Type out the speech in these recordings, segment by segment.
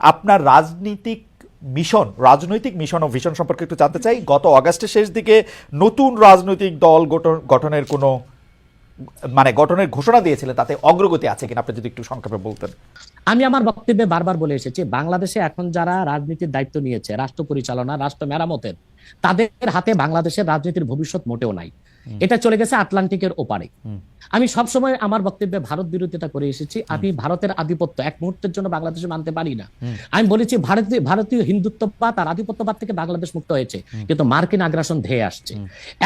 আপনার রাজনীতিক মিশন, রাজনৈতিক মিশন ও ভিশন সম্পর্কে একটু জানতে চাই। গত অগাস্টের শেষ দিকে নতুন রাজনৈতিক দল গঠন- গঠনের কোনো মানে গঠনের ঘোষণা দিয়েছিলেন তাতে অগ্রগতি আছে কিনা আপনি যদি একটু সংক্ষেপে বলতেন। আমি আমার বক্তব্যে বারবার বলে এসেছি, বাংলাদেশে এখন যারা রাজনীতির দায়িত্ব নিয়েছে, রাষ্ট্র পরিচালনা, রাষ্ট্র মেরামতের, তাদের হাতে বাংলাদেশের রাজনীতির ভবিষ্যৎ মোটেও নাই। এটা চলে গেছে আটলান্টিকের ওপারে। আমি সবসময় আমার বক্তব্যে ভারত বিরোধিতা করে এসেছি। আমি ভারতের আধিপত্য এক মুহূর্তের জন্য বাংলাদেশে মানতে পারি না। আমি বলেছি ভারতীয় ভারতীয় হিন্দুত্ববাদ আর আধিপত্যবাদ থেকে বাংলাদেশ মুক্ত হয়েছে। কিন্তু মার্কিন আগ্রাসন ধেয়ে আসছে।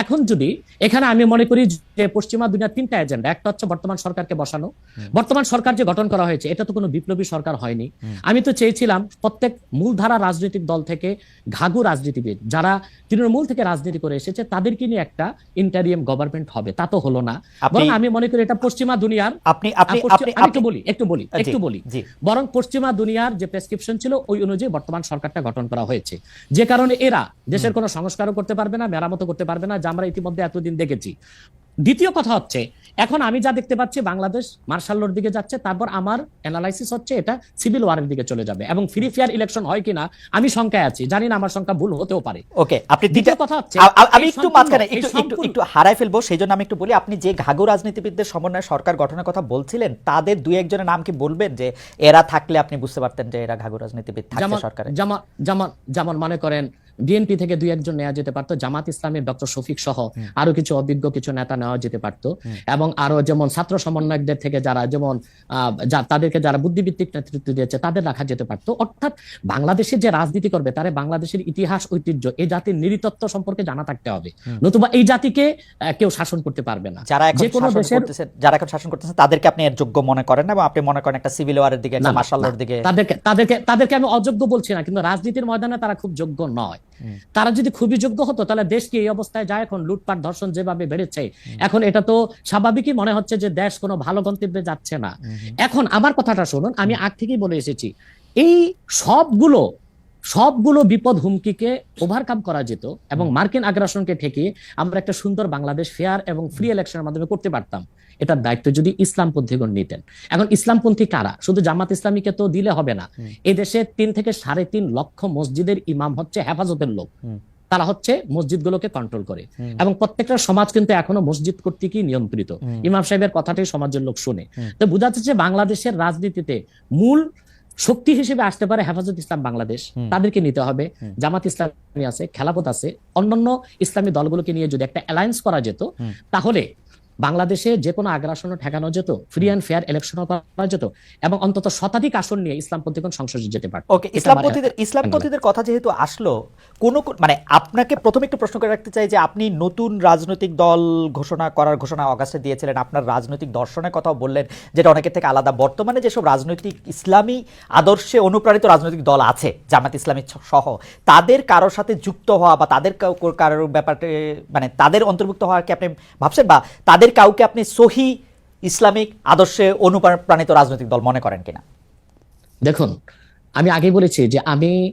এখন যদি এখানে আমি মনে করি যে পশ্চিমা দুনিয়ার তিনটা এজেন্ডা একটা হচ্ছে বর্তমান সরকারকে বসানো। বর্তমান সরকার যে গঠন করা হয়েছে এটা তো কোনো বিপ্লবী সরকার হয়নি। আমি তো চেয়েছিলাম প্রত্যেক মূলধারা রাজনৈতিক দল থেকে ঘাগু রাজনীতিবিদ যারা তৃণমূল থেকে রাজনীতি করে এসেছে তাদেরকে নিয়ে একটা ইন্টারিয়াম গভর্নমেন্ট হবে। তা তো হলো না। বরং আমি মনে করি এটা পশ্চিমা দুনিয়ার আপনি আপনি আপনি একটু বলি একটু বলি একটু বলি। বরং পশ্চিমা দুনিয়ার যে প্রেসক্রিপশন ছিল ওই অনুযায়ী বর্তমান সরকারটা গঠন করা হয়েছে। যে কারণে এরা দেশের কোনো সংস্কারও করতে পারবে না মেরামতো করতে পারবে না যা আমরা ইতিমধ্যে এতদিন দেখেছি। দ্বিতীয় কথা হচ্ছে এখন আমি যা দেখতে পাচ্ছি বাংলাদেশ মার্শাল্লোর দিকে যাচ্ছে তারপর আমার অ্যানালাইসিস হচ্ছে এটা সিভিল ওয়ারের দিকে চলে যাবে এবং ফ্রি ফেয়ার ইলেকশন হয় কিনা আমি শঙ্কায় আছি। জানি না আমার সংখ্যা ভুল হতেও পারে। ওকে আপনি দ্বিতীয় কথা হচ্ছে, আমি একটু মাঝখানে একটু একটু একটু হারাই ফেলব সেই জন্য আমি একটু বলি আপনি যে ঘাগু রাজনীতিবিদদের সমন্বয়ে সরকার গঠনের কথা বলছিলেন তাদের দুই একজনের নাম কি বলবেন? যে এরা থাকলে আপনি বুঝতে পারতেন যে এরা ঘাগু রাজনীতিবিদ থাকছে যেমন সরকারে। যেমন যেমন যেমন মনে করেন বিএনপি থেকে দুই একজন নেওয়া যেতে পারতো জামাত ইসলামের ডক্টর শফিক সহ আরও কিছু অভিজ্ঞ কিছু নেতা নেওয়া যেতে পারতো। এবং আরও যেমন ছাত্র সমন্বয়কদের থেকে যারা যেমন তাদেরকে যারা বুদ্ধিভিত্তিক নেতৃত্ব দিয়েছে তাদের রাখা যেতে পারতো। অর্থাৎ বাংলাদেশের যে রাজনীতি করবে তারা বাংলাদেশের ইতিহাস ঐতিহ্য এই জাতির নৃতত্ব সম্পর্কে জানা থাকতে হবে। নতুবা এই জাতিকে কেউ শাসন করতে পারবে না। যারা যে কোনো দেশের যারা এখন শাসন করতেছে তাদেরকে আপনি এর যোগ্য মনে করেন না এবং আপনি মনে করেন একটা সিভিল ওয়ারের দিকে একটা না, দিকে? তাদেরকে তাদেরকে তাদেরকে আমি অযোগ্য বলছি না কিন্তু রাজনীতির ময়দানে তারা খুব যোগ্য নয়। তারা যদি খুবই যোগ্য হতো তাহলে দেশকে এই অবস্থায় যায় এখন? লুটপাট ধর্ষণ যেভাবে বেড়েছে এখন এটা তো স্বাভাবিকই মনে হচ্ছে যে দেশ কোনো ভালো গন্তব্যে যাচ্ছে না। এখন আমার কথাটা শুনুন আমি আগ থেকেই বলে এসেছি এই সবগুলো সবগুলো বিপদ হুমকিকে ওভারকাম করা যেত এবং মার্কিন আগ্রাসনকে ঠেকিয়ে আমরা একটা সুন্দর বাংলাদেশ ফেয়ার এবং ফ্রি ইলেকশনের মাধ্যমে করতে পারতাম। এটার দায়িত্ব যদি ইসলামপন্থীগণ নিতেন। এখন ইসলামপন্থী কারা? শুধু জামাত ইসলামীকে তো দিলে হবে না। এদেশে তিন থেকে সাড়ে তিন লক্ষ মসজিদের ইমাম হচ্ছে হেফাজতের লোক। তারা হচ্ছে মসজিদগুলোকে কন্ট্রোল করে। এবং প্রত্যেকটা সমাজ কিন্তু এখনও মসজিদ কর্তৃকই নিয়ন্ত্রিত। ইমাম সাহেবের কথাটাই সমাজের লোক শুনে। তো বোঝা যাচ্ছে যে বাংলাদেশের রাজনীতিতে মূল শক্তি হিসেবে আসতে পারে হেফাজত ইসলাম বাংলাদেশ। তাদেরকে নিতে হবে। জামাত ইসলামী আছে খেলাপথ আছে। অন্যান্য ইসলামী দলগুলোকে নিয়ে যদি একটা অ্যালায়েন্স করা যেত তাহলে বাংলাদেশে যে কোনো আগ্রাসনও ঠেকানো যেত ফ্রি অ্যান্ড ফেয়ার ইলেকশনও করা যেত এবং অন্তত শতাধিক আসন নিয়ে ইসলামপন্থীগণ সংসদে যেতে পারত। ওকে ইসলামপন্থীদের ইসলামপন্থীদের কথা যেহেতু আসলো কোন কোন- মানে আপনাকে প্রথমে একটু প্রশ্ন করে রাখতে চাই যে আপনি নতুন রাজনৈতিক দল ঘোষণা করার ঘোষণা অগাস্টে দিয়েছিলেন আপনার রাজনৈতিক দর্শনের কথাও বললেন যেটা অনেকের থেকে আলাদা। বর্তমানে যেসব রাজনৈতিক ইসলামী আদর্শে অনুপ্রাণিত রাজনৈতিক দল আছে জামাত ইসলামী সহ তাদের কারোর সাথে যুক্ত হওয়া বা তাদের কারোর ব্যাপারে মানে তাদের অন্তর্ভুক্ত হওয়ার কি আপনি ভাবছেন? বা তাদের কাউকে আপনি সহি ইসলামিক আদর্শে অনুপ্রাণিত রাজনৈতিক দল মনে করেন কিনা? দেখুন, আমি আগে বলেছি যে আমি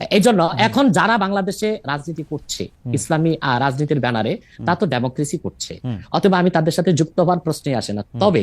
এই জন্য এখন যারা বাংলাদেশে রাজনীতি করছে ইসলামী আহ, রাজনীতির ব্যানারে তা তো ডেমোক্রেসি করছে। অথবা আমি তাদের সাথে যুক্ত হওয়ার প্রশ্নই আসে না। তবে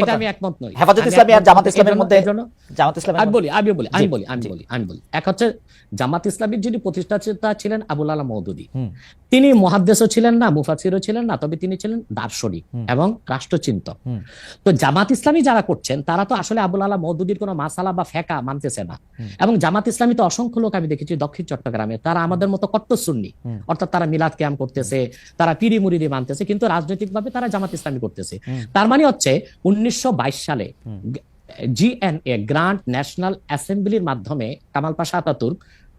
এটা আমি একমত নই। হেফাজত ইসলামী আর জামাত ইসলামের মধ্যে জামাত ইসলামের আমি বলি আমি বলি আমি বলি আমি বলি আমি বলি। এক হচ্ছে জামাত ইসলামীর যিনি প্রতিষ্ঠাতা ছিলেন আবুল আলা মৌদুদি তিনি মহাদ্দেশও ছিলেন না মুফাসিরও ছিলেন না তবে তিনি ছিলেন দার্শনিক এবং রাষ্ট্রচিন্তক। তো জামাত ইসলামী যারা করছেন তারা তো আসলে আবুল আলা মৌদুদির কোনো মাসালা বা ফেকা মানতেছে না। এবং জামাত ইসলামী তো অসংখ্য লোক আমি দেখেছি দক্ষিণ চট্টগ্রামে। তারা আমাদের মতো কট্টর সুন্নি। অর্থাৎ তারা মিলাদ ক্যাম্প করতেছে তারা পিরি মুরিদি মানতেছে কিন্তু রাজনৈতিকভাবে তারা জামাত ইসলামী করতেছে। তার মানে হচ্ছে উনিশশো বাইশ সালে। জিএনএ গ্রান্ট ন্যাশনাল অ্যাসেম্বলির মাধ্যমে কামাল পাশা আতাতুর্ক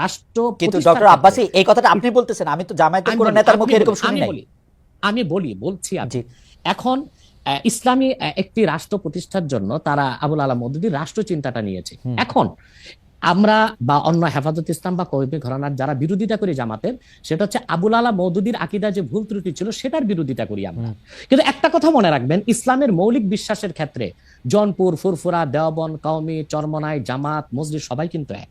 রাষ্ট্র কিন্তু ডক্টর আব্বাসী এই কথাটা আপনি বলতেছেন আমি তো জামায়াতের কোনো নেতার মুখে এরকম শুনি নাই। আমি বলি বলছি আমি। এখন ইসলামী একটি রাষ্ট্র প্রতিষ্ঠার জন্য তারা আবুল আলা মদুদির রাষ্ট্র চিন্তাটা নিয়েছে। এখন আমরা বা অন্য হেফাজত ইসলাম বা কৌমি ঘরানার যারা বিরোধিতা করি জামাতের সেটা হচ্ছে আবুল আলা মৌদুদির আকিদা যে ভুল ত্রুটি ছিল সেটার বিরোধিতা করি আমরা। কিন্তু একটা কথা মনে রাখবেন ইসলামের মৌলিক বিশ্বাসের ক্ষেত্রে জনপুর ফুরফুরা দেওবন কওমি চরমনাই জামাত মসজিদ সবাই কিন্তু এক।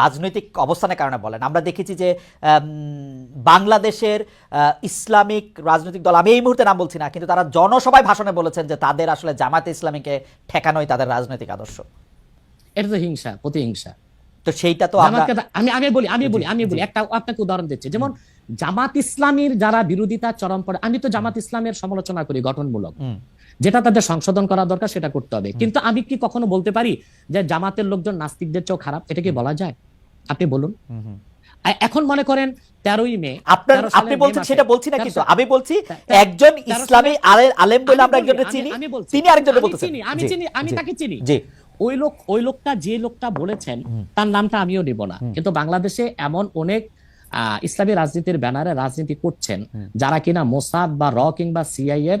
রাজনৈতিক অবস্থানের কারণে বলেন। আমরা দেখেছি যে বাংলাদেশের ইসলামিক রাজনৈতিক দল আমি এই মুহূর্তে নাম বলছি না কিন্তু তারা জনসভায় ভাষণে বলেছেন যে তাদের আসলে জামাতে ইসলামীকে ঠেকানোই তাদের রাজনৈতিক আদর্শ। এটা তো হিংসা প্রতিহিংসা। তো সেইটা তো আমরা আমি আমি বলি আমি বলি আমি বলি একটা আপনাকে উদাহরণ দিচ্ছি। যেমন জামাত ইসলামীর যারা বিরোধিতা চরম পড়ে আমি তো জামাত ইসলামের সমালোচনা করি গঠনমূলক। যেটা তাদের সংশোধন করা দরকার সেটা করতে হবে। কিন্তু আমি কি কখনো বলতে পারি যে জামাতের লোকজন নাস্তিকদের চেয়েও খারাপ? এটা কি বলা যায়? আপনি বলুন। এখন মনে করেন তেরোই মে আপনার আপনি বলছেন সেটা বলছি না কিন্তু আমি বলছি একজন ইসলামী আলেম বলে আমরা একজনকে চিনি তিনি আরেকজনকে বলতেছেন। চিনি, আমি চিনি আমি তাকে চিনি। জি। ওই লোক ওই লোকটা যে লোকটা বলেছেন তার নামটা আমিও নিব না। কিন্তু বাংলাদেশে এমন অনেক আহ, ইসলামী রাজনীতির ব্যানারে রাজনীতি করছেন যারা কিনা মোসাদ বা র কিংবা সিআই এর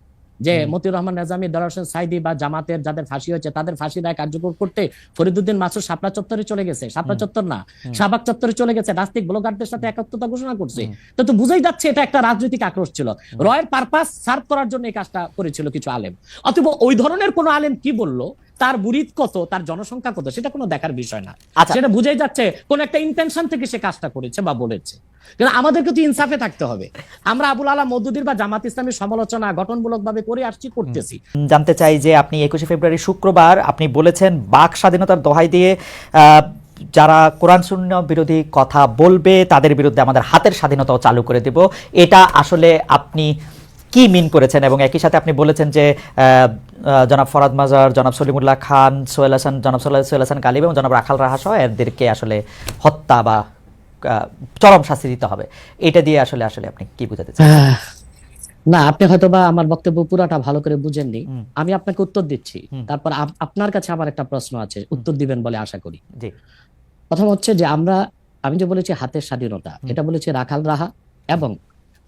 যে মতিউর রহমান নেজামি দল হোসেন সাইদি বা জামাতের যাদের ফাঁসি হয়েছে তাদের ফাঁসি রায় কার্যকর করতে ফরিদুদ্দিন মাসুদ শাপলা চত্বরে চলে গেছে। শাপলা চত্বর না শাহবাগ চত্বরে চলে গেছে। রাস্তিক ব্লগারদের সাথে একাত্মতা ঘোষণা করছে। তো তো বুঝাই যাচ্ছে এটা একটা রাজনৈতিক আক্রোশ ছিল। রয়ের পারপাস সার্ভ করার জন্য এই কাজটা করেছিল কিছু আলেম। অথবা ওই ধরনের কোনো আলেম কি বলল? তার বুরিদ কত তার জনসংখ্যা কত সেটা কোনো দেখার বিষয় না। আচ্ছা। সেটা বুঝাই যাচ্ছে কোন একটা ইন্টেনশন থেকে সে কাজটা করেছে বা বলেছে। কিন্তু আমাদেরকে তো ইনসাফে থাকতে হবে। আমরা আবুল আলা মদুদির বা জামাত ইসলামের সমালোচনা গঠনমূলক ভাবে করে আসছি করতেছি। জানতে চাই যে আপনি একুশে ফেব্রুয়ারি শুক্রবার আপনি বলেছেন বাক স্বাধীনতার দোহাই দিয়ে আহ, যারা কোরআন শূন্য বিরোধী কথা বলবে তাদের বিরুদ্ধে আমাদের হাতের স্বাধীনতাও চালু করে দেব। এটা আসলে আপনি কি মিন করেছেন? এবং একই সাথে আপনি বলেছেন যে জনাব ফরাদ মাজার জনাব সলিমুল্লাহ খান সোহেল হাসান জনাব সোহেল হাসান গালিব এবং জনাব রাখাল রাহা সহ এদেরকে আসলে হত্যা বা চরম শাস্তি দিতে হবে। এটা দিয়ে আসলে আসলে আপনি কি বুঝাতে চান? না আপনি হয়তো বা আমার বক্তব্য পুরাটা ভালো করে বুঝেননি। আমি আপনাকে উত্তর দিচ্ছি। তারপর আপ- আপনার কাছে আমার একটা প্রশ্ন আছে। উত্তর দিবেন বলে আশা করি। জি। প্রথম হচ্ছে যে আমরা আমি যে বলেছি হাতের স্বাধীনতা এটা বলেছি রাখাল রাহা এবং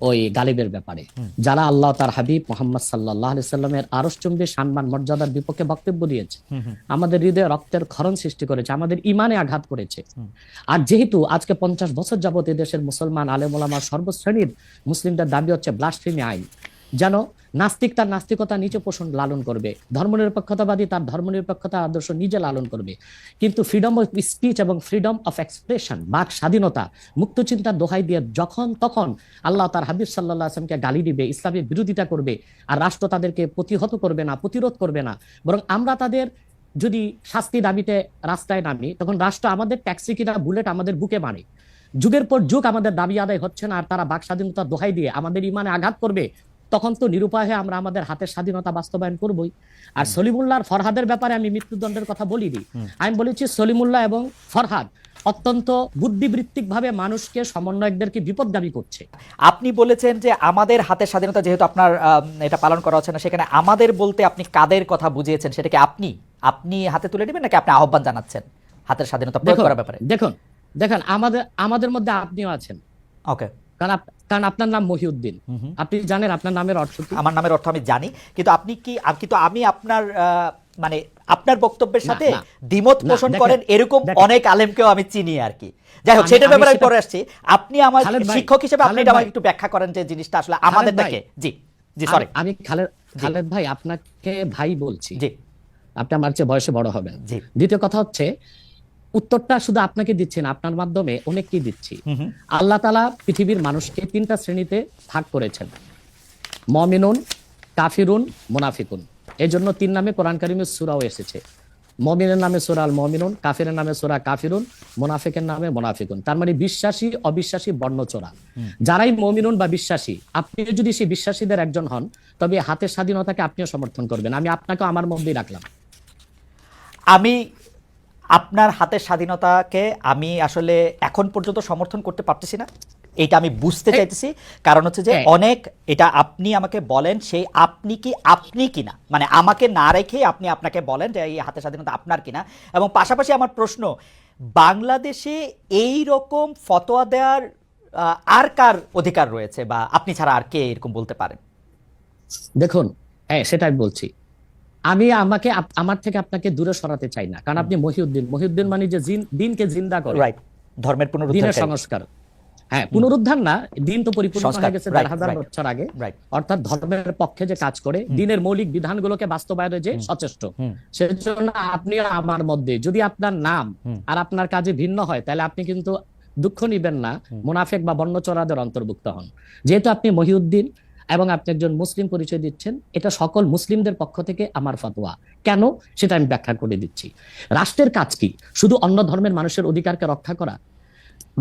ওই গালিবের ব্যাপারে। যারা আল্লাহ তার হাবিব মোহাম্মদ সাল্লাহ আলি সাল্লামের আরসচুম্বী সম্মান মর্যাদার বিপক্ষে বক্তব্য দিয়েছে। আমাদের হৃদয়ে রক্তের ক্ষরণ সৃষ্টি করেছে আমাদের ইমানে আঘাত করেছে। আর যেহেতু আজকে পঞ্চাশ বছর যাবত দেশের মুসলমান আলেমুলামার সর্বশ্রেণীর মুসলিমদের দাবি হচ্ছে ব্লাস্টিমি আইন। যেন নাস্তিক তার নাস্তিকতা নিচে পোষণ লালন করবে। ধর্মনিরপেক্ষতাবাদী তার ধর্মনিরপেক্ষতা আদর্শ নিজে লালন করবে। কিন্তু ফ্রিডম অফ স্পিচ এবং ফ্রিডম অফ এক্সপ্রেশন বাক স্বাধীনতা, মুক্ত চিন্তার দোহাই দিয়ে যখন তখন আল্লাহ তার হাবিব সাল্লাহ আসলামকে গালি দিবে, ইসলামের বিরোধিতা করবে আর রাষ্ট্র তাদেরকে প্রতিহত করবে না, প্রতিরোধ করবে না। বরং আমরা তাদের যদি শাস্তি দাবিতে রাস্তায় নামি, তখন রাষ্ট্র আমাদের ট্যাক্সি কিনা বুলেট আমাদের বুকে মারে। যুগের পর যুগ আমাদের দাবি আদায় হচ্ছে না আর তারা বাক স্বাধীনতা দোহাই দিয়ে আমাদের ইমানে আঘাত করবে। তখন তো নিরুপায় হয়ে আমরা আমাদের হাতের স্বাধীনতা বাস্তবায়ন করবই। আর সলিমুল্লাহর ফরহাদের ব্যাপারে আমি মৃত্যুদণ্ডের কথা বলিনি। আমি বলেছি সলিমুল্লাহ এবং ফরহাদ অত্যন্ত বুদ্ধিবৃত্তিক ভাবে মানুষকে সমন্বয়কদেরকে বিপদগামী করছে। আপনি বলেছেন যে আমাদের হাতের স্বাধীনতা যেহেতু আপনার এটা পালন করা হচ্ছে না সেখানে আমাদের বলতে আপনি কাদের কথা বুঝিয়েছেন? সেটাকে আপনি? আপনি হাতে তুলে নেবেন নাকি আপনি আহ্বান জানাচ্ছেন হাতের স্বাধীনতা প্রয়োগ করার ব্যাপারে? দেখুন দেখুন আমাদের আমাদের মধ্যে আপনিও আছেন। ওকে। কারণ কারণ আপনার নাম মহিউদ্দিন। আপনি জানেন আপনার নামের অর্থ আমার নামের অর্থ আমি জানি কিন্তু আপনি কি কিন্তু আমি আপনার মানে আপনার বক্তব্যের সাথে। দ্বিমত পোষণ করেন এরকম অনেক আলেমকেও আমি চিনি আর কি। যাই হোক সেটার ব্যাপারে আমি পরে আসছি। আপনি আমার শিক্ষক হিসেবে আপনি আমাকে একটু ব্যাখ্যা করেন যে জিনিসটা আসলে আমাদেরটাকে জি জি সরি আমি- খালেদ খালেদ ভাই আপনাকে ভাই বলছি। জি। আপনি আমার চেয়ে বয়সে বড় হবেন। জি। দ্বিতীয় কথা হচ্ছে উত্তরটা শুধু আপনাকে দিচ্ছি না আপনার মাধ্যমে অনেককেই দিচ্ছি। আল্লাহ তালা পৃথিবীর মানুষকে তিনটা শ্রেণীতে ভাগ করেছেন। মমিনুন কাফিরুন মোনাফিকুন। এই জন্য তিন নামে কোরআন কারিমের সুরাও এসেছে। মমিনের নামে সুরা আল মমিনুন কাফিরের নামে সুরা কাফিরুন মোনাফিকের নামে মোনাফিকুন। তার মানে বিশ্বাসী অবিশ্বাসী বর্ণচোরা। যারাই মমিনুন বা বিশ্বাসী আপনি যদি সেই বিশ্বাসীদের একজন হন তবে হাতের স্বাধীনতাকে আপনিও সমর্থন করবেন। আমি আপনাকে আমার মধ্যেই রাখলাম। আমি আপনার হাতের স্বাধীনতাকে আমি আসলে এখন পর্যন্ত সমর্থন করতে পারতেছি না। এটা আমি বুঝতে চাইতেছি। কারণ হচ্ছে যে। অনেক এটা আপনি আমাকে বলেন সেই আপনি কি আপনি কিনা? মানে আমাকে না রেখে আপনি আপনাকে বলেন যে এই হাতের স্বাধীনতা আপনার কিনা। এবং পাশাপাশি আমার প্রশ্ন বাংলাদেশে এই রকম ফতোয়া দেওয়ার আর কার অধিকার রয়েছে বা আপনি ছাড়া আর কে এরকম বলতে পারেন? দেখুন হ্যাঁ সেটাই বলছি। আমি আমাকে আমার থেকে আপনাকে দূরে সরাতে চাই না। কারণ আপনি মহিউদ্দিন। মহিউদ্দিন মানে যে দিনকে জিন্দা করে। রাইট ধর্মের পুনরুদ্ধার সংস্কার। হ্যাঁ পুনরুদ্ধার না দিন তো পরিপূর্ণ হয়ে গেছে দেড় হাজার বছর আগে। অর্থাৎ ধর্মের পক্ষে যে কাজ করে দিনের মৌলিক বিধানগুলোকে বাস্তবায়নে যে সচেষ্ট। সেজন্য আপনি আমার মধ্যে যদি আপনার নাম আর আপনার কাজে ভিন্ন হয় তাহলে আপনি কিন্তু দুঃখ নিবেন না মুনাফেক বা বর্ণচরাদের অন্তর্ভুক্ত হন। যেহেতু আপনি মহিউদ্দিন এবং আপনি একজন মুসলিম পরিচয় দিচ্ছেন এটা সকল মুসলিমদের পক্ষ থেকে আমার ফতোয়া। কেন? সেটা আমি ব্যাখ্যা করে দিচ্ছি। রাষ্ট্রের কাজ কি? শুধু অন্য ধর্মের মানুষের অধিকারকে রক্ষা করা?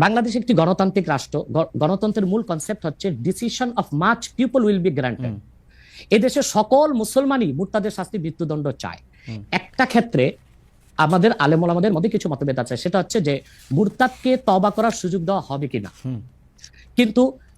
বাংলাদেশ একটি গণতান্ত্রিক রাষ্ট্র। গণতন্ত্রের মূল কনসেপ্ট হচ্ছে decision of much people will be granted এদেশে সকল মুসলমানই মুরতাদের শাস্তি মৃত্যুদণ্ড চায়। একটা ক্ষেত্রে আমাদের আলেমুল আমাদের মধ্যে কিছু মতভেদ আছে। সেটা হচ্ছে যে মুরতাদকে তবা করার সুযোগ দেওয়া হবে কিনা। কিন্তু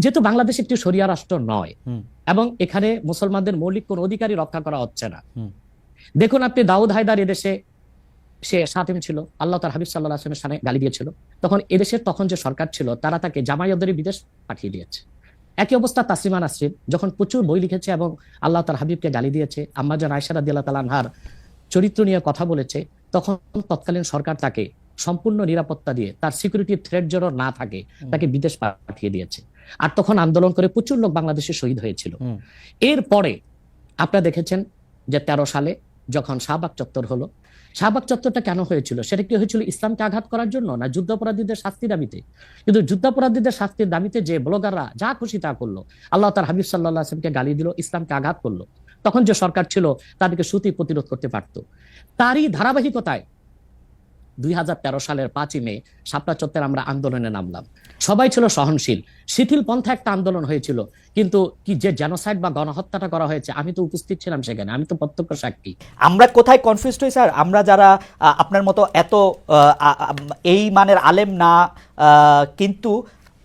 যেহেতু বাংলাদেশ একটি শরিয়া রাষ্ট্র নয় এবং এখানে মুসলমানদের মৌলিক কোন অধিকারই রক্ষা করা হচ্ছে না। দেখুন আপনি দাউদ হায়দার এদেশে সে সাতিম ছিল আল্লাহ তার হাবিব সাল্লাহ আসলামের সামনে গালি দিয়েছিল। তখন এদেশের তখন যে সরকার ছিল তারা তাকে জামাইয়াদের বিদেশ পাঠিয়ে দিয়েছে। একই অবস্থা তাসলিমা নাসরিন যখন প্রচুর বই লিখেছে এবং আল্লাহ তার হাবিবকে গালি দিয়েছে আম্মাজান আয়সারা দিল্লা তালানহার চরিত্র নিয়ে কথা বলেছে তখন তৎকালীন সরকার তাকে সম্পূর্ণ নিরাপত্তা দিয়ে তার সিকিউরিটি থ্রেড যেন না থাকে তাকে বিদেশ পাঠিয়ে দিয়েছে। আর তখন আন্দোলন করে প্রচুর লোক বাংলাদেশে শহীদ হয়েছিল। এরপরে আপনারা দেখেছেন যে তেরো সালে যখন শাহবাগ চত্বর হলো শাহবাগ চত্বরটা কেন হয়েছিল? সেটা কি হয়েছিল ইসলামকে আঘাত করার জন্য না যুদ্ধাপরাধীদের শাস্তি দাবিতে? কিন্তু যুদ্ধাপরাধীদের শাস্তির দাবিতে যে ব্লগাররা যা খুশি তা করল আল্লাহ তার হাবিব সাল্লাহ আসলামকে গালি দিল ইসলামকে আঘাত করল। তখন যে সরকার ছিল তাদেরকে সুতি প্রতিরোধ করতে পারত। তারই ধারাবাহিকতায় দুই হাজার তেরো সালের পাঁচই মে সাপটা চত্বরে আমরা আন্দোলনে নামলাম। সবাই ছিল সহনশীল। শিথিল পন্থা একটা আন্দোলন হয়েছিল। কিন্তু কি যে জেনোসাইড বা গণহত্যাটা করা হয়েছে, আমি তো উপস্থিত ছিলাম সেখানে। আমি তো প্রত্যক্ষ সাক্ষী। আমরা কোথায় কনফিউজ হই স্যার আমরা যারা আপনার মতো এত এই মানের আলেম না কিন্তু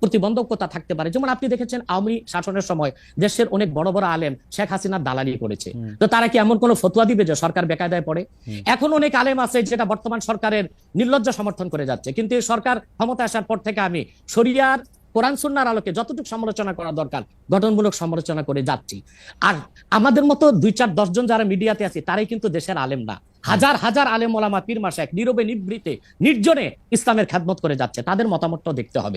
প্রতিবন্ধকতা থাকতে পারে। যেমন আপনি দেখেছেন আওয়ামী শাসনের সময় দেশের অনেক বড় বড় আলেম শেখ হাসিনার দালালি করেছে। তো তারা কি এমন কোন ফতুয়া দিবে যে সরকার বেকায়দায় পড়ে? এখন অনেক আলেম আছে যেটা বর্তমান সরকারের নির্লজ্জ সমর্থন করে যাচ্ছে। কিন্তু এই সরকার ক্ষমতা আসার পর থেকে আমি শরিয়ার কোরআন সুন্নার আলোকে যতটুকু সমালোচনা করা দরকার গঠনমূলক সমালোচনা করে যাচ্ছি। আর আমাদের মতো দুই চার দশজন যারা মিডিয়াতে আছে তারাই কিন্তু দেশের আলেম না। হাজার হাজার আলেম ওলামা পীর মাসাক নীরবে নিবৃতে নির্জনে ইসলামের খ্যাতমত করে যাচ্ছে। তাদের মতামতটাও দেখতে হবে।